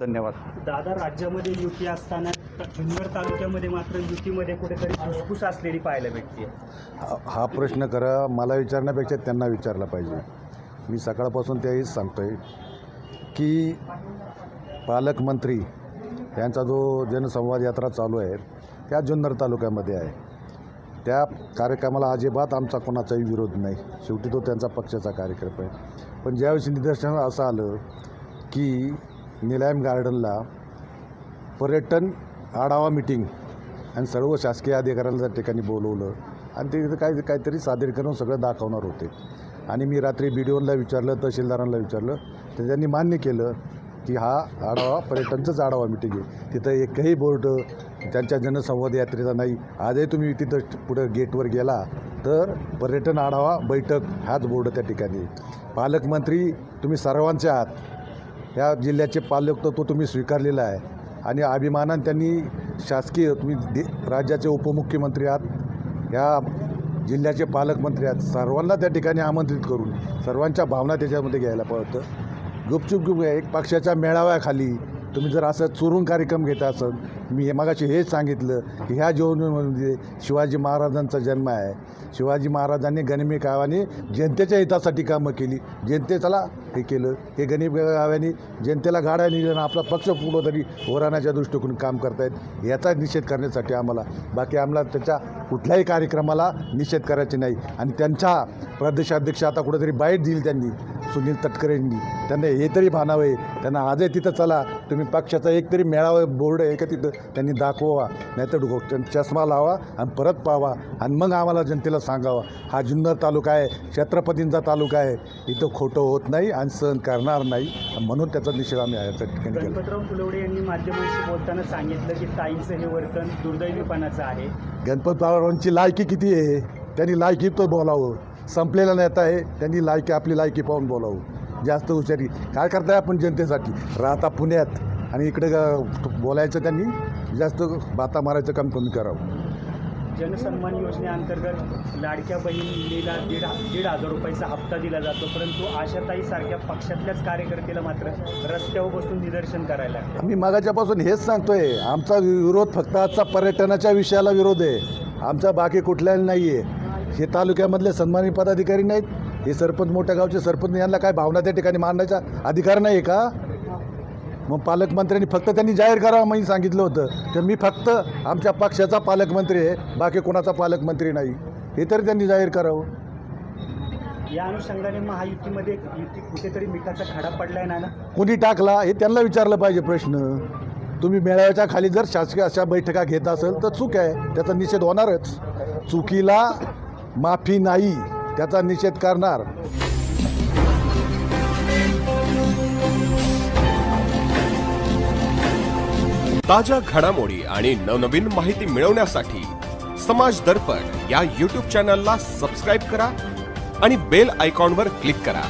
धन्यवाद. दादा राज्यामध्ये युती असताना जुन्नर तालुक्यामध्ये मात्र युतीमध्ये कुठेतरी फुसफुस असलेली पाहायला भेटते. हा हा प्रश्न करा मला विचारण्यापेक्षा त्यांना विचारला पाहिजे. मी सकाळपासून तेही सांगतो आहे की पालकमंत्री यांचा जो जनसंवाद यात्रा चालू आहे त्या जुन्नर तालुक्यामध्ये आहे. त्या कार्यक्रमाला अजिबात आमचा कोणाचाही विरोध नाही. शेवटी तो त्यांचा पक्षाचा कार्यक्रम आहे. पण ज्यावेळेस निदर्शन असं आलं की निलायम गार्डनला पर्यटन आढावा मिटिंग आणि सर्व शासकीय अधिकाऱ्यांना त्या ठिकाणी बोलवलं. आणि ते तिथं काय काहीतरी सादरीकरण सगळं दाखवणार होते. आणि मी रात्री बी डी ओला विचारलं तहसीलदारांना विचारलं. तर त्यांनी मान्य केलं की हा आढावा पर्यटनचाच आढावा मिटिंग आहे. तिथं एकही बोर्ड त्यांच्या जनसंवाद यात्रेचा नाही आजही तुम्ही तिथं पुढं गेटवर गेला तर पर्यटन आढावा बैठक हाच बोर्ड त्या ठिकाणी पालकमंत्री तुम्ही सर्वांच्या आहात. या जिल्ह्याचे पालक तो तुम्ही स्वीकारलेला आहे. आणि अभिमानानं त्यांनी शासकीय तुम्ही दे राज्याचे उपमुख्यमंत्री आहात. या जिल्ह्याचे पालकमंत्री आहात. सर्वांना त्या ठिकाणी आमंत्रित करून सर्वांच्या भावना त्याच्यामध्ये घ्यायला पाहतं गुपचूप गुप एक पक्षाच्या मेळाव्याखाली तुम्ही जर असं चोरून कार्यक्रम घेता असाल मी हे मागाशी हेच सांगितलं की ह्या जीवनमध्ये शिवाजी महाराजांचा जन्म आहे. शिवाजी महाराजांनी गनिमी गावाने जनतेच्या हितासाठी कामं केली. जनतेला हे केलं. हे गनिमी गावाने जनतेला गाड्या निघून आपला पक्ष पुढं तरी होराण्याच्या दृष्टिकोन काम करतायत. याचा निषेध करण्यासाठी आम्हाला बाकी आम्हाला त्याच्या कुठल्याही कार्यक्रमाला निषेध करायचे नाही. आणि त्यांच्या प्रदेशाध्यक्ष आता कुठेतरी बाईट दिली त्यांनी. सुनील तटकरेंनी. त्यांना हे तरी भानावं आहे त्यांना आजही तिथं चला तुम्ही पक्षाचा एक तरी मेळावा बोर्ड आहे का तिथं त्यांनी दाखवा नाहीतर चष्मा लावा आणि परत पावा आणि मग आम्हाला जनतेला सांगावा. हा जुन्नर तालुका आहे छत्रपतींचा तालुका आहे. इथं खोटं होत नाही आणि सहन करणार नाही. म्हणून त्याचा निषेध आम्ही केला. गणपतराव फुलवडे यांनी माध्यमांशी बोलताना सांगितलं की ताईंचं हे वर्तन दुर्दैवीपणाचं आहे. गणपत बाबांची लायकी किती आहे? त्यांनी लायकी तो बोलावं. संपलेला नेता आहे त्यांनी लायकी आपली लायकी पाहून बोलावं. जास्त हुशारी. काय करताय आपण जनतेसाठी? राहता पुण्यात आणि इकडे बोलायचं त्यांनी जास्त बाता मारायचं काम कमी करावं. जनसन्मान योजनेअंतर्गत लाडक्या बहिणीला दीड दीड हजार रुपयाचा हप्ता दिला जातो परंतु आशाताई सारख्या पक्षातल्याच कार्यकर्त्याला मात्र रस्त्यावर बसून निदर्शन करायला लागतं आम्ही मागाच्यापासून हेच सांगतोय आमचा विरोध फक्त आजचा पर्यटनाच्या विषयाला विरोध आहे. आमचा बाकी कुठल्याला नाही आहे हे तालुक्यामधले सन्मानित पदाधिकारी नाहीत. हे सरपंच मोठ्या गावचे सरपंच यांना काय भावना त्या ठिकाणी मांडण्याचा अधिकार नाही का? मग पालकमंत्र्यांनी फक्त त्यांनी जाहीर करावं म्हणून सांगितलं होतं. तर मी फक्त आमच्या पक्षाचा पालकमंत्री आहे. बाकी कोणाचा पालकमंत्री नाही. हे तरी त्यांनी जाहीर करावं. या अनुषंगाने महायुतीमध्ये युती कुठेतरी मिठाचा खडा पडलाय ना ना कोणी टाकला? हे त्यांना विचारलं पाहिजे प्रश्न. तुम्ही मेळाव्याच्या खाली जर शासकीय अशा बैठका घेत असेल तर चूक आहे. त्याचा निषेध होणारच. चुकीला माफी नाही त्याचा निषेध करणार. ताज्या घडामोडी आणि नवनवीन माहिती मिळवण्यासाठी समाज दर्पण या यूट्यूब चॅनलला सबस्क्राईब करा आणि बेल आयकॉनवर क्लिक करा.